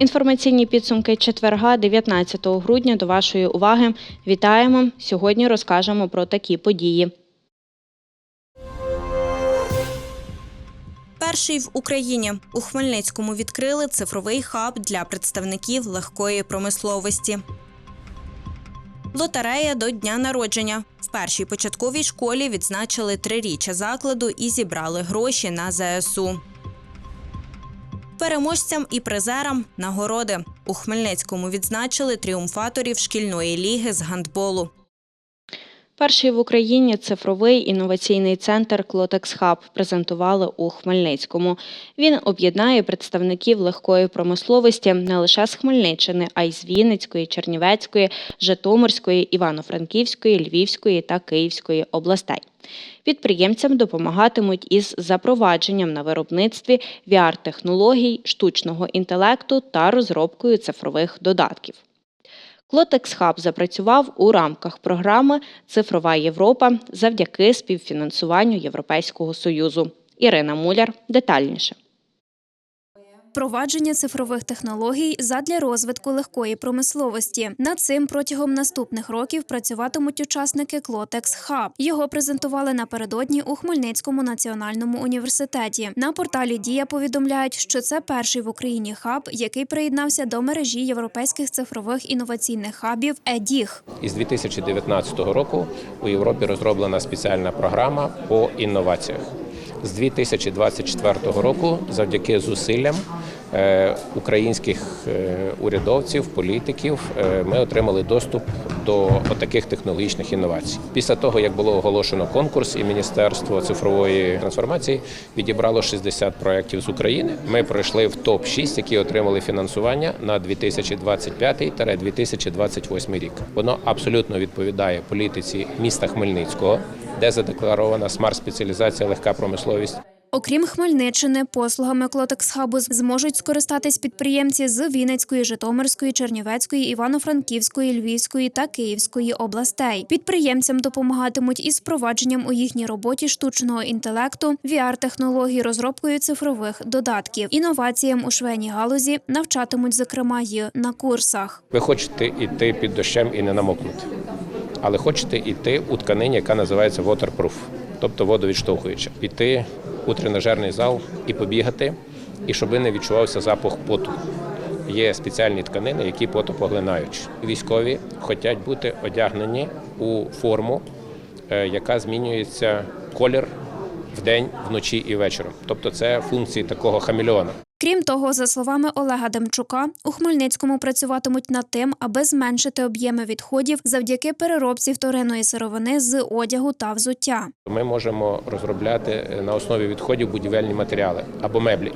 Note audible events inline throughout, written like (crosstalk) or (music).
Інформаційні підсумки четверга, 19 грудня. До вашої уваги вітаємо. Сьогодні розкажемо про такі події. Перший в Україні у Хмельницькому відкрили цифровий хаб для представників легкої промисловості. Лотерея до дня народження. В першій початковій школі відзначили триріччя закладу і зібрали гроші на ЗСУ. Переможцям і призерам нагороди. У Хмельницькому відзначили тріумфаторів шкільної ліги з гандболу. Перший в Україні цифровий інноваційний центр Клотекс Хаб презентували у Хмельницькому. Він об'єднає представників легкої промисловості не лише з Хмельниччини, а й з Вінницької, Чернівецької, Житомирської, Івано-Франківської, Львівської та Київської областей. Підприємцям допомагатимуть із запровадженням на виробництві VR-технологій, штучного інтелекту та розробкою цифрових додатків. Клотекс Хаб запрацював у рамках програми Цифрова Європа завдяки співфінансуванню Європейського Союзу. Ірина Муляр детальніше. Впровадження цифрових технологій задля розвитку легкої промисловості. Над цим протягом наступних років працюватимуть учасники Клотекс Хаб. Його презентували напередодні у Хмельницькому національному університеті. На порталі Дія повідомляють, що це перший в Україні хаб, який приєднався до мережі європейських цифрових інноваційних хабів ЕДІХ. Із 2019 року у Європі розроблена спеціальна програма по інноваціях. З 2024 року, завдяки зусиллям українських е, урядовців, політиків, е, ми отримали доступ до таких технологічних інновацій. Після того, як було оголошено конкурс, і Міністерство цифрової трансформації відібрало 60 проєктів з України. Ми пройшли в топ 6 які отримали фінансування на 2025-2028 рік. Воно абсолютно відповідає політиці міста Хмельницького, де задекларована смарт-спеціалізація, легка промисловість. Окрім Хмельниччини, послугами Клотекс Хабу зможуть скористатись підприємці з Вінницької, Житомирської, Чернівецької, Івано-Франківської, Львівської та Київської областей. Підприємцям допомагатимуть із впровадженням у їхній роботі штучного інтелекту, VR-технологій, розробкою цифрових додатків, інноваціям у швейній галузі навчатимуть зокрема й на курсах. Ви хочете йти під дощем і не намокнути, але хочете йти у тканині, яка називається waterproof, тобто водовідштовхуюча. Піти у тренажерний зал і побігати, і щоб не відчувався запах поту. Є спеціальні тканини, які потопоглинають. Військові хочуть бути одягнені у форму, е, яка змінюється колір в день, вночі і вечором. Тобто це функції такого хамільона. Крім того, за словами Олега Демчука, у Хмельницькому працюватимуть над тим, аби зменшити об'єми відходів завдяки переробці вторинної сировини з одягу та взуття. Ми можемо розробляти е, на основі відходів будівельні матеріали або меблі.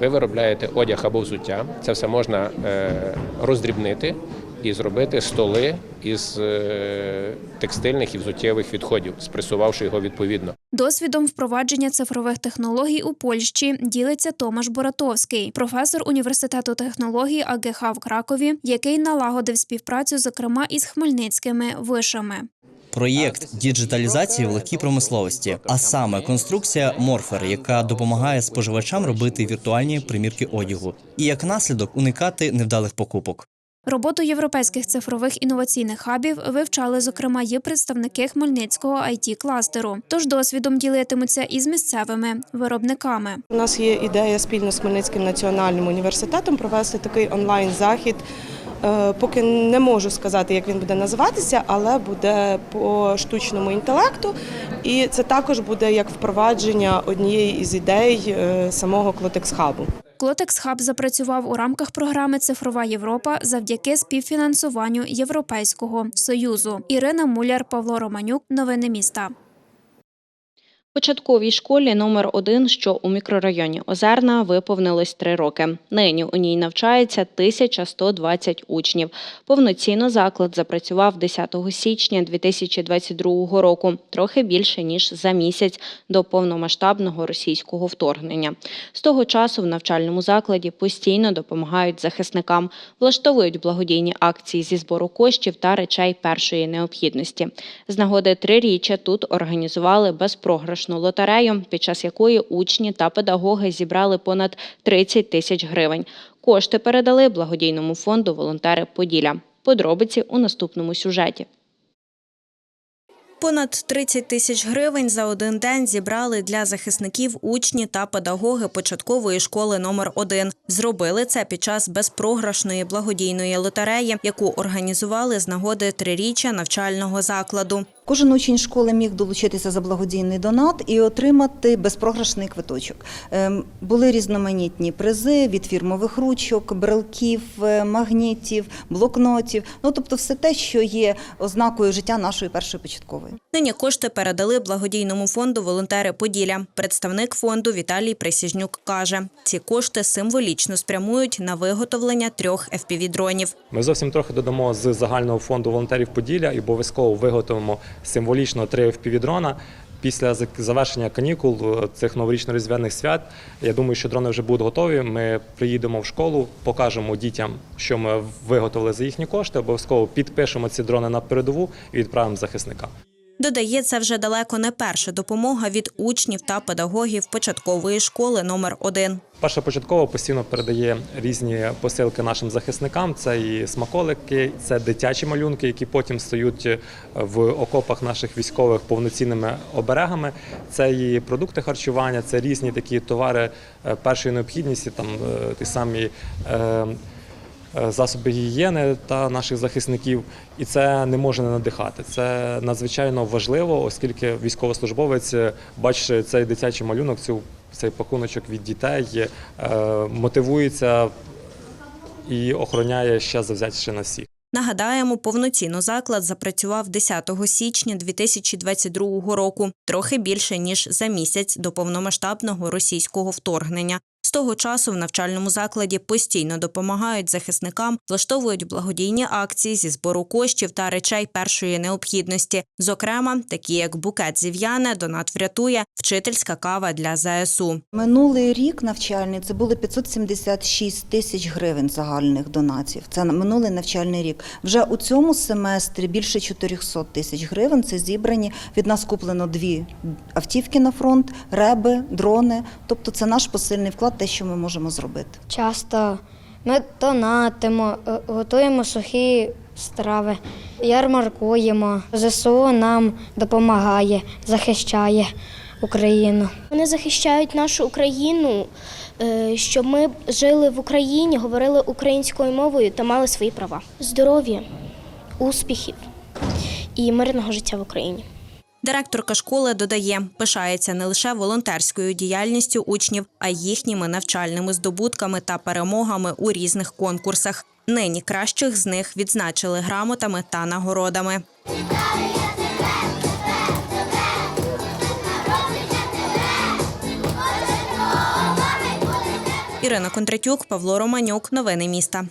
Ви виробляєте одяг або взуття. Це все можна е, роздрібнити і зробити столи із е, текстильних і взуттєвих відходів, спресувавши його відповідно. Досвідом впровадження цифрових технологій у Польщі ділиться Томаш Боратовський, професор університету технологій АГХ в Кракові, який налагодив співпрацю, зокрема із хмельницькими вишами. Проєкт діджиталізації в легкій промисловості, а саме конструкція Морфер, яка допомагає споживачам робити віртуальні примірки одягу, і як наслідок уникати невдалих покупок. Роботу європейських цифрових інноваційних хабів вивчали, зокрема, і представники Хмельницького it кластеру Тож досвідом ділитимуться із місцевими виробниками. У нас є ідея спільно з Хмельницьким національним університетом провести такий онлайн-захід. Е, Поки не можу сказати, як він буде називатися, але буде по штучному інтелекту, і це також буде як впровадження однієї із ідей е, самого Клотекс Хабу. Клотекс Хаб запрацював у рамках програми Цифрова Європа завдяки співфінансуванню Європейського союзу. Ірина Муляр, Павло Романюк. Новини міста. Початковій школі номер 1 що у мікрорайоні Озерна, виповнилось три роки. Нині у ній навчається 1120 учнів. Повноцінно заклад запрацював 10 січня 2022 року, трохи більше ніж за місяць до повномасштабного російського вторгнення. З того часу в навчальному закладі постійно допомагають захисникам, влаштовують благодійні акції зі збору коштів та речей першої необхідності. З нагоди триріччя тут організували безпрограшну лотерею, під час якої учні та педагоги зібрали понад 30 тисяч гривень. Кошти передали благодійному фонду волонтери Поділля. Подробиці у наступному сюжеті. Понад 30 тисяч гривень за один день зібрали для захисників учні та педагоги початкової школи номер 1 Зробили це під час безпрограшної благодійної лотереї, яку організували з нагоди триріччя навчального закладу. Кожен учень школи міг долучитися за благодійний донат і отримати безпрограшний квиточок. Ем, Були різноманітні призи від фірмових ручок, брелків, е, магнітів, блокнотів. Ну тобто, все те, що є ознакою життя нашої першої початкової. Нині кошти передали благодійному фонду волонтери Поділля. Представник фонду Віталій Присяжнюк каже, ці кошти символічно спрямують на виготовлення трьох FPV-дронів. Ми зовсім трохи додамо з загального фонду волонтерів Поділля і обов'язково виготовимо символічно три FPV-дрона. Після завершення канікул е, цих новорічно-різдвяних свят, я думаю, що дрони вже будуть готові. Ми приїдемо в школу, покажемо дітям, що ми виготовили за їхні кошти. Обов'язково підпишемо ці дрони на передову і відправимо захисникам. Додає, це вже далеко не перша допомога від учнів та педагогів початкової школи номер 1 Перша початкова постійно передає різні посилки нашим захисникам. Це і смаколики, це дитячі малюнки, які потім стають в окопах наших військових повноцінними оберегами. Це і продукти харчування, це різні такі товари е, першої необхідності, там е, ті самі. е, е, Засоби гігієни та наших захисників, і це не може не надихати. Це надзвичайно важливо, оскільки військовослужбовець, е, бачиш цей дитячий малюнок, цю цей пакуночок від дітей, е, мотивується і охороняє ще завзятіше на всіх. Нагадаємо, повноцінно заклад запрацював 10 січня 2022 року, трохи більше ніж за місяць до повномасштабного російського вторгнення. З того часу в навчальному закладі постійно допомагають захисникам, влаштовують благодійні акції зі збору коштів та речей першої необхідності, зокрема, такі як букет зів'яне, донат врятує, вчительська кава для ЗСУ. Минулий рік навчальний це було 576 тисяч гривень загальних донатів. Це минулий навчальний рік. Вже у цьому семестрі більше 400 тисяч гривень. Це зібрані. Від нас куплено дві автівки на фронт, реби, дрони. Тобто, це наш посильний вклад, те, що ми можемо зробити. Часто ми донатимо, е, готуємо сухі страви, ярмаркуємо. ЗСУ нам допомагає, захищає Україну. Вони захищають нашу Україну, е, щоб ми жили в Україні, говорили українською мовою та мали свої права. Здоров'я, успіхів і мирного життя в Україні. Директорка школи додає, пишається не лише волонтерською діяльністю учнів, а й їхніми навчальними здобутками та перемогами у різних конкурсах. Нині кращих з них відзначили грамотами та нагородами. Ірина Кондратюк, Павло Романюк. Новини міста.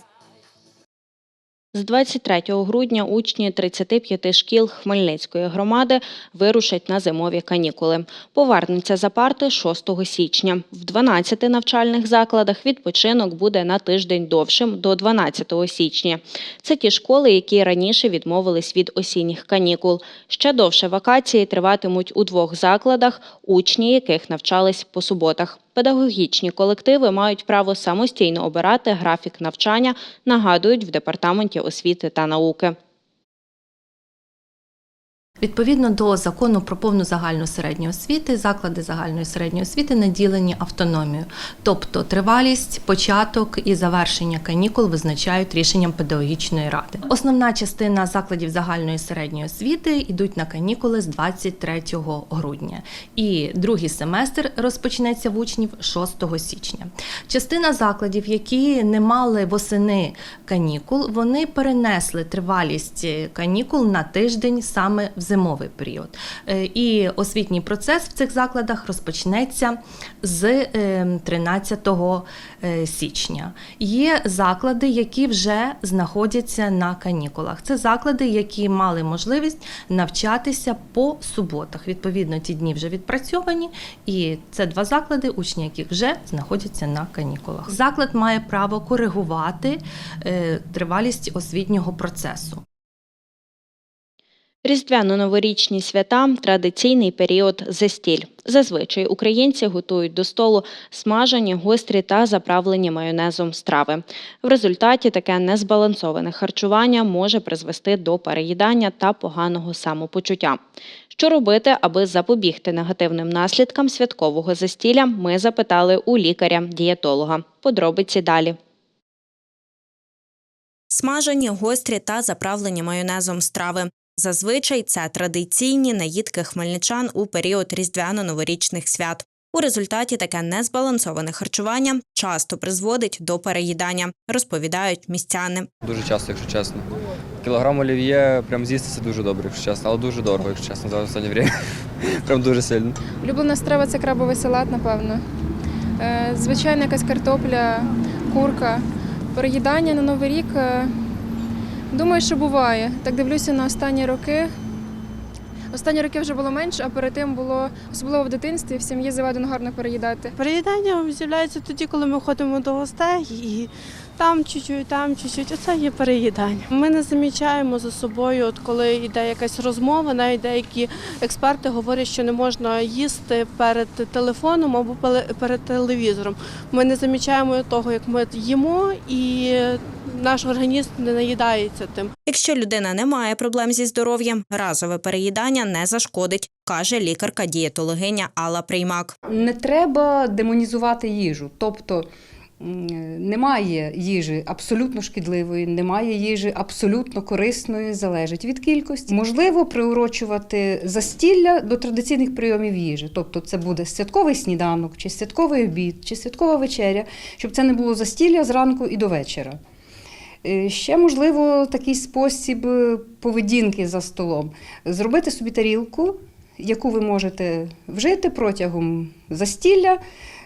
З 23 грудня учні 35 шкіл Хмельницької громади вирушать на зимові канікули. Повернуться за парти 6 січня. В 12 навчальних закладах відпочинок буде на тиждень довшим до 12 січня. Це ті школи, які раніше відмовились від осінніх канікул. Ще довше вакації триватимуть у двох закладах, учні яких навчались по суботах. Педагогічні колективи мають право самостійно обирати графік навчання, нагадують в департаменті освіти та науки. Відповідно до закону про повну загальну середню освіти, заклади загальної середньої освіти наділені автономією, тобто тривалість, початок і завершення канікул визначають рішенням педагогічної ради. Основна частина закладів загальної середньої освіти йдуть на канікули з 23 грудня, і другий семестр розпочнеться в учнів 6 січня. Частина закладів, які не мали восени канікул, вони перенесли тривалість канікул на тиждень саме в зимовий період. Е, І освітній процес в цих закладах розпочнеться з е, 13 е, січня. Є заклади, які вже знаходяться на канікулах. Це заклади, які мали можливість навчатися по суботах. Відповідно, ті дні вже відпрацьовані, і це два заклади, учні яких вже знаходяться на канікулах. Заклад має право коригувати е, тривалість освітнього процесу. Різдвяно-новорічні свята традиційний період застіль. Зазвичай українці готують до столу смажені, гострі та заправлені майонезом страви. В результаті таке незбалансоване харчування може призвести до переїдання та поганого самопочуття. Що робити, аби запобігти негативним наслідкам святкового застілля, ми запитали у лікаря-дієтолога. Подробиці далі. Смажені, гострі та заправлені майонезом страви. Зазвичай це традиційні наїдки хмельничан у період різдвяно-новорічних свят. У результаті таке незбалансоване харчування часто призводить до переїдання, розповідають містяни. Дуже часто, якщо чесно. Кілограм олів'є прям з'їсти це дуже добре, якщо чесно, але дуже дорого, якщо чесно, за останнє время. (laughs) Прям дуже сильно. Улюблена страва це крабовий салат, напевно. Е, Звичайна якась картопля, курка. Переїдання на Новий рік. Думаю, що буває. Так дивлюся на останні роки. Останні роки вже було менше, а перед тим було, особливо в дитинстві, в сім'ї заведено гарно переїдати. Переїдання з'являється тоді, коли ми ходимо до гостей і там чуть-чуть, там чуть-чуть. Оце є переїдання. Ми не замічаємо за собою, от коли йде якась розмова, навіть деякі експерти говорять, що не можна їсти перед телефоном або перед телевізором. Ми не замічаємо того, як ми їмо, і наш організм не наїдається тим. Якщо людина не має проблем зі здоров'ям, разове переїдання не зашкодить, каже лікарка-дієтологиня Алла Приймак. Не треба демонізувати їжу. Тобто немає їжі абсолютно шкідливої, немає їжі абсолютно корисної, залежить від кількості. Можливо, приурочувати застілля до традиційних прийомів їжі. Тобто це буде святковий сніданок, чи святковий обід, чи святкова вечеря, щоб це не було застілля зранку і до вечора. Е, Ще можливо такий спосіб е, поведінки за столом. Зробити собі тарілку, яку ви можете вжити протягом застілля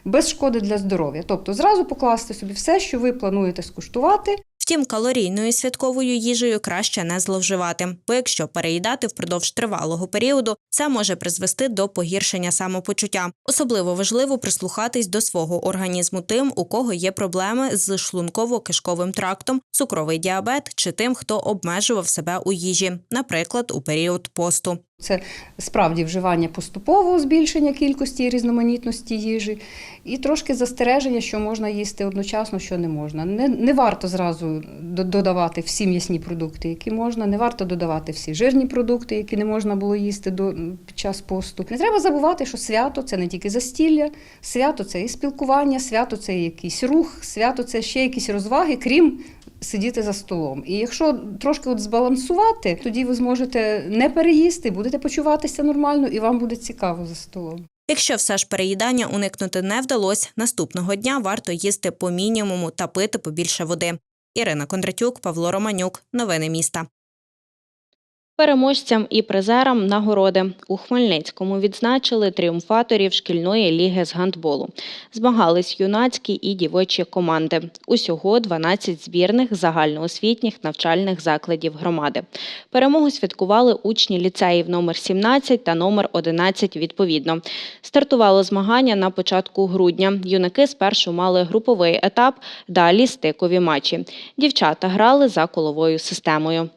без шкоди для здоров'я. Тобто зразу покласти собі все, що ви плануєте скуштувати. Втім, калорійною святковою їжею краще не зловживати, бо якщо переїдати впродовж тривалого періоду, це може призвести до погіршення самопочуття. Особливо важливо прислухатись до свого організму тим, у кого є проблеми з шлунково-кишковим трактом, цукровий діабет чи тим, хто обмежував себе у їжі, наприклад, у період посту. Це справді вживання поступового збільшення кількості і різноманітності їжі, і трошки застереження, що можна їсти одночасно, що не можна. Не, не варто зразу додавати всі м'ясні продукти, які можна, не варто додавати всі жирні продукти, які не можна було їсти до, під час посту. Не треба забувати, що свято це не тільки застілля, свято це і спілкування, свято це і якийсь рух, свято це ще якісь розваги, крім сидіти за столом. І якщо трошки от збалансувати, тоді ви зможете не переїсти, будете почуватися нормально, і вам буде цікаво за столом. Якщо все ж переїдання уникнути не вдалося, наступного дня варто їсти по мінімуму та пити побільше води. Ірина Кондратюк, Павло Романюк. Новини міста. Переможцям і призерам нагороди у Хмельницькому відзначили тріумфаторів шкільної ліги з гандболу. Змагались юнацькі і дівочі команди. Усього 12 збірних загальноосвітніх навчальних закладів громади. Перемогу святкували учні ліцеїв номер 17 та номер 11 відповідно. Стартувало змагання на початку грудня. Юнаки спершу мали груповий етап, далі стикові матчі. Дівчата грали за коловою системою.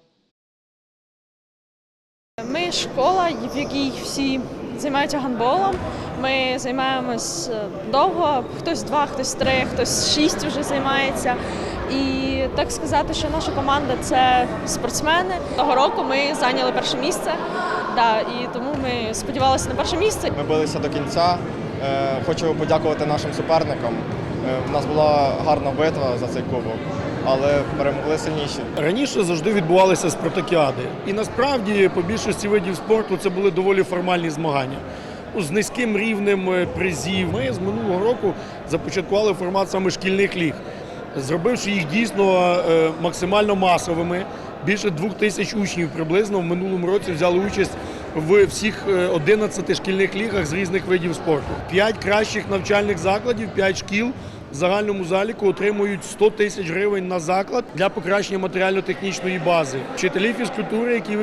Ми школа, в якій всі займаються гандболом. Ми займаємось е, довго, хтось два, хтось три, хтось шість вже займається. І так сказати, що наша команда це спортсмени. Того року ми зайняли перше місце. Да, і тому ми сподівалися на перше місце. Ми билися до кінця. Е, Хочу подякувати нашим суперникам. Е, У нас була гарна битва за цей кубок, але перемогли сильніші. Раніше завжди відбувалися спартакіади. І насправді по більшості видів спорту це були доволі формальні змагання. З низьким рівнем е, призів. Ми з минулого року започаткували формат саме шкільних ліг, зробивши їх дійсно е, максимально масовими. Більше двох тисяч учнів приблизно в минулому році взяли участь в всіх е, 11 шкільних лігах з різних видів спорту. П'ять кращих навчальних закладів, п'ять шкіл в загальному заліку отримують 100 тисяч гривень на заклад для покращення матеріально-технічної бази. Вчителі фізкультури, які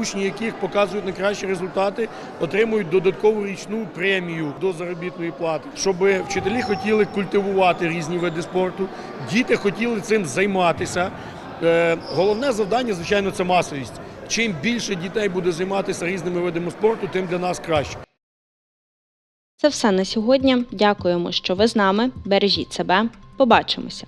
учні яких показують найкращі результати, отримують додаткову річну премію до заробітної плати, щоб вчителі хотіли культивувати різні види спорту, діти хотіли цим займатися. Е, Головне завдання, звичайно, це масовість. Чим більше дітей буде займатися різними видами спорту, тим для нас краще. Це все на сьогодні. Дякуємо, що ви з нами. Бережіть себе. Побачимося!